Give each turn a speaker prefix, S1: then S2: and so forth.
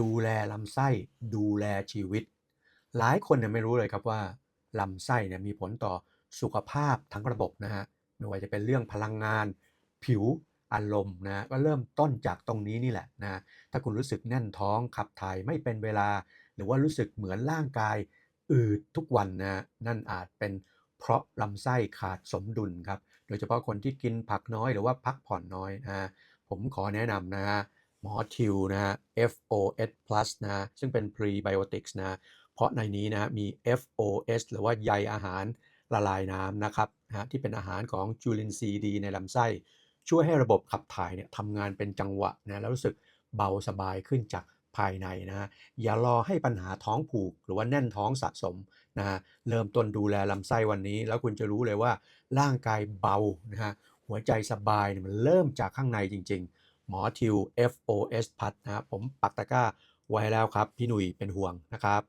S1: ดูแลลำไส้ ดูแลชีวิต หลายคนเนี่ยไม่รู้เลยครับว่าลำไส้เนี่ยมีผลต่อสุขภาพทั้งระบบนะฮะไม่ว่าจะเป็นเรื่องพลังงาน ผิวอารมณ์นะก็เริ่มต้นจากตรงนี้นี่แหละนะถ้าคุณรู้สึกแน่นท้องขับถ่ายไม่เป็นเวลา หรือว่ารู้สึกเหมือนร่างกายอืดทุกวันนะนั่นอาจเป็นเพราะลำไส้ขาดสมดุลครับ โดยเฉพาะคนที่กินผักน้อยหรือว่าพักผ่อนน้อยนะผมขอแนะนำนะฮะ หมอทิวนะฮะ FOS Plus นะซึ่งเป็น Prebiotics นะเพราะในนี้นะมี FOS หรือว่าใยอาหารละลายน้ำนะครับนะที่เป็นอาหารของจุลินทรีย์ดีในลำไส้ ช่วยให้ระบบขับถ่ายเนี่ยทำงานเป็นจังหวะนะแล้วรู้สึกเบาสบายขึ้นจากภายในนะฮะอย่ารอให้ปัญหาท้องผูก หรือว่าแน่นท้องสะสมนะฮะเริ่มต้นดูแลลำไส้วันนี้ แล้วคุณจะรู้เลยว่าร่างกายเบานะฮะหัวใจสบายเนี่ยมันเริ่มจากข้างในจริง ๆ หมอทิว FOS พัดนะครับผมปักตะกร้าไว้แล้วครับ พี่หนุ่ยเป็นห่วงนะครับ